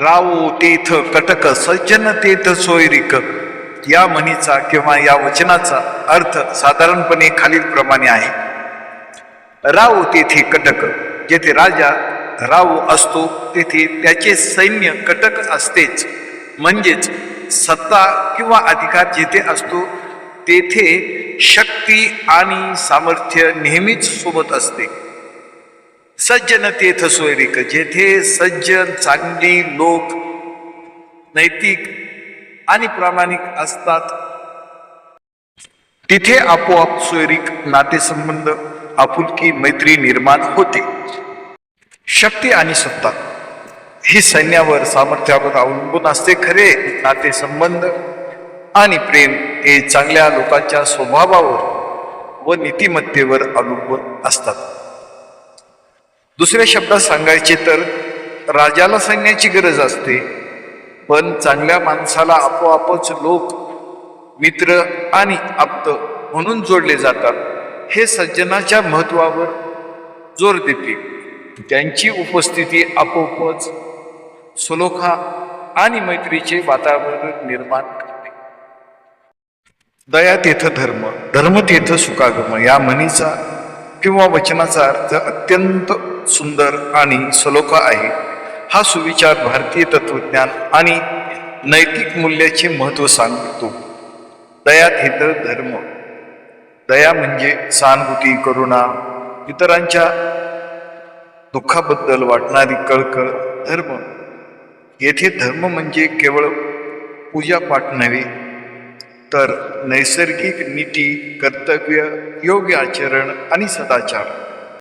रावो तेथ कटक सज्जन तेथ सोयरिक. या म्हणीचा किंवा या वचनाचा अर्थ साधारणपणे खालील प्रमाणे आहे. राव तेथे कटक जेथे राजा राव असतो तेथे त्याचे सैन्य कटक असतेच. म्हणजेच सत्ता किंवा अधिकार जेथे असतो तेथे शक्ती आणि सामर्थ्य नेहमीच सोबत असते. सज्जन तेथ सोयरिक जेथे सज्जन चांगली लोक नैतिक आणि प्रामाणिक असतात. तिथे आपोआप सोयरिक नातेसंबंध आपुलकी मैत्री निर्माण होते. शक्ती आणि सत्ता. ही सैन्यावर सामर्थ्यावर अवलंबून असते खरे. नातेसंबंध आणि प्रेम हे चांगल्या लोकांच्या स्वभावावर व नीतिमत्तेवर अवलंबून असतात. दुसऱ्या शब्दात सांगायचे तर राजाला सैन्याची गरज असते पण चांगल्या माणसाला आपोआपच लोक मित्र आणि आप्त म्हणून जोडले जातात. हे सज्जनाच्या महत्वावर जोर देते. त्यांची उपस्थिती आपोआपच सलोखा आणि मैत्रीचे वातावरण निर्माण करते. दया तेथ धर्म धर्म तेथ सुखागम या म्हणीचा किंवा वचनाचा अर्थ अत्यंत सुंदर आणि सलोखा आहे. हा सुविचार भारतीय तत्वज्ञान आणि नैतिक मूल्याचे महत्त्व सांगतो. दया तेथ धर्म. दया म्हणजे सहानुभूती करुणा इतरांच्या दुःखाबद्दल वाटणारी कळकळ धर्म. येथे धर्म म्हणजे केवळ पूजापाठ नव्हे तर नैसर्गिक नीती कर्तव्य योग्य आचरण आणि सदाचार.